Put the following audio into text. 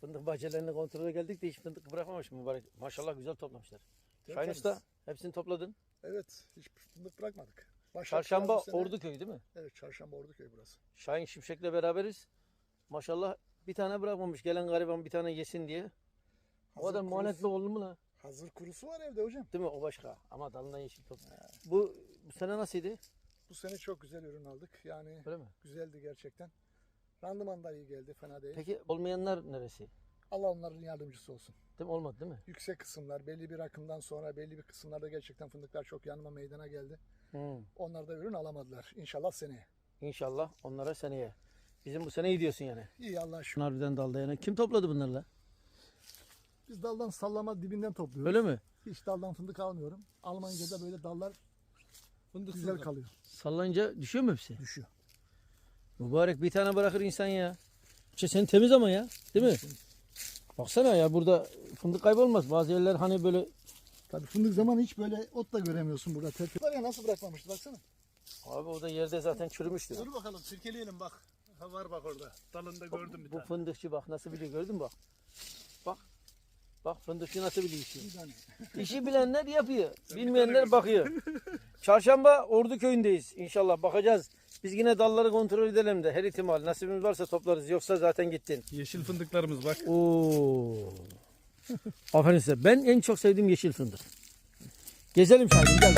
Fındık bahçelerini kontrole geldik de hiç fındık bırakmamış mübarek. Maşallah güzel toplamışlar. Şahin Tertemiz. Usta hepsini topladın. Evet, hiç fındık bırakmadık. Başak Çarşamba bu sene- Orduköy değil mi? Evet, Çarşamba Orduköy burası. Şahin Şimşek'le beraberiz. Maşallah bir tane bırakmamış. Gelen gariban bir tane yesin diye. O adam kurusu- muhanetli oldu mu la? Hazır kurusu var evde hocam. Değil mi? O başka. Ama dalından yeşil top. Bu, bu sene nasıldı? Bu sene çok güzel ürün aldık. Yani Öyle mi? güzeldi gerçekten. Randıman da iyi geldi, fena değil. Peki olmayanlar neresi? Allah onların yardımcısı olsun. Değil mi? Olmadı değil mi? Yüksek kısımlar, belli bir akımdan sonra belli bir kısımlarda gerçekten fındıklar çok yanıma meydana geldi. Hı. Onlar da ürün alamadılar. İnşallah seneye. İnşallah onlara seneye. Bizim bu sene iyi diyorsun yani. İyi Allah şükür. Şunlar birden dalda yani. Kim topladı bunlarla? Biz daldan sallama dibinden topluyoruz. Öyle mi? Hiç daldan fındık almıyorum. Almanya'da böyle dallar Fındık güzel kalıyor. Sallayınca düşüyor mu hepsi? Düşüyor. Mübarek bir tane bırakır insan ya. İşte sen temiz ama ya. Değil mi? Baksana ya burada fındık kaybolmaz. Bazı yerler hani böyle Tabii fındık zamanı hiç böyle ot da göremiyorsun burada. Tertemiz. Var ya nasıl bırakmamıştı baksana. abi o da yerde zaten çürümüştü. Dur bakalım sirkeleyelim bak. Ha var bak orada. Dalında gördüm bir Bu tane. fındıkçı bak nasıl biliyor gördün mü bak. Bak. Bak fındıkçı nasıl biliyor işi. Bir tane. İşi bilenler yapıyor. Bilmeyenler bakıyor. Çarşamba Ordu köyündeyiz. İnşallah bakacağız. Biz yine dalları kontrol edelim de her ihtimal nasibimiz varsa toplarız. Yoksa zaten gittin. Yeşil fındıklarımız bak. Oo. Aferin size. Ben en çok sevdiğim yeşil fındık. Gezelim Şahin gel.